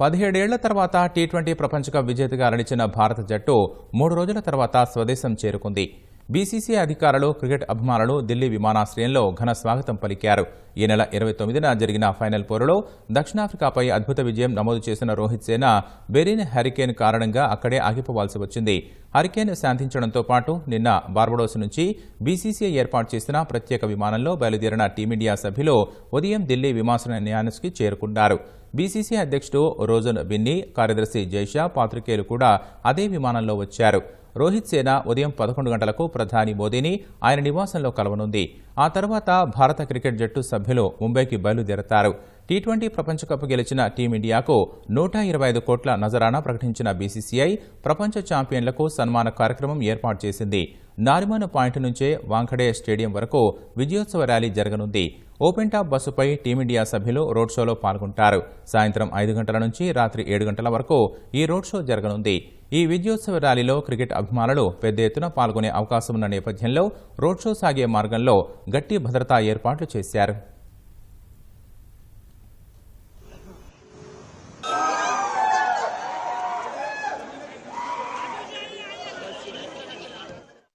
పదిహేడేళ్ళ తర్వాత tea twenty ప్రపంచ cup విజేతగా అరణించిన భారత జట్టు మూడు రోజుల తర్వాత స్వదేశం చేరుకుంది. బీసీసీ అధికారులు క్రికెట్ అభిమానులు ఢిల్లీ విమానాశ్రయంలో ఘన స్వాగతం పలికారు. ఈ నెల ఇరవై తొమ్మిదిన జరిగిన ఫైనల్ పోరులో దక్షిణాఫ్రికాపై అద్భుత విజయం నమోదు చేసిన రోహిత్ సేన బెరిన్ హరికేన్ కారణంగా అక్కడే ఆగిపోవాల్సి వచ్చింది. హరికేన్ శాంతించడంతో పాటు నిన్న బార్బడోస్ నుంచి బీసీసీఐ ఏర్పాటు చేసిన ప్రత్యేక విమానంలో బయలుదేరిన టీమిండియా సభ్యులు ఉదయం ఢిల్లీ విమానాశ్రయానికి చేరుకున్నారు. బీసీసీ అధ్యక్షుడు రోజన్ బిన్నీ కార్యదర్శి జైషా పాత్రికేయులు కూడా అదే విమానంలో వచ్చారు. రోహిత్ సేన ఉదయం పదకొండు గంటలకు ప్రధాని మోదీని ఆయన నివాసంలో కలవనుంది. ఆ తర్వాత భారత క్రికెట్ జట్టు సభ్యులు ముంబైకి బయలుదేరతారు. టీ ట్వంటీ ప్రపంచ కప్ గెలిచిన టీమిండియాకు నూట ఇరవై ఐదు కోట్ల నజరానా ప్రకటించిన బీసీసీఐ ప్రపంచ ఛాంపియన్లకు సన్మాన కార్యక్రమం ఏర్పాటు చేసింది. నారిమాన పాయింట్ నుంచే వాంఖడే స్టేడియం వరకు విజయోత్సవ ర్యాలీ జరగనుంది. ఓపెన్ టాప్ బస్సుపై టీమిండియా సభ్యులు రోడ్ షోలో పాల్గొంటారు. సాయంత్రం ఐదు గంటల నుంచి రాత్రి ఏడు గంటల వరకు ఈ రోడ్ షో జరగనుంది. ఈ విజయోత్సవ ర్యాలీలో క్రికెట్ అభిమానులు పెద్ద ఎత్తున పాల్గొనే అవకాశం ఉన్న నేపథ్యంలో రోడ్ షో సాగే మార్గంలో గట్టి భద్రతా ఏర్పాట్లు చేశారు.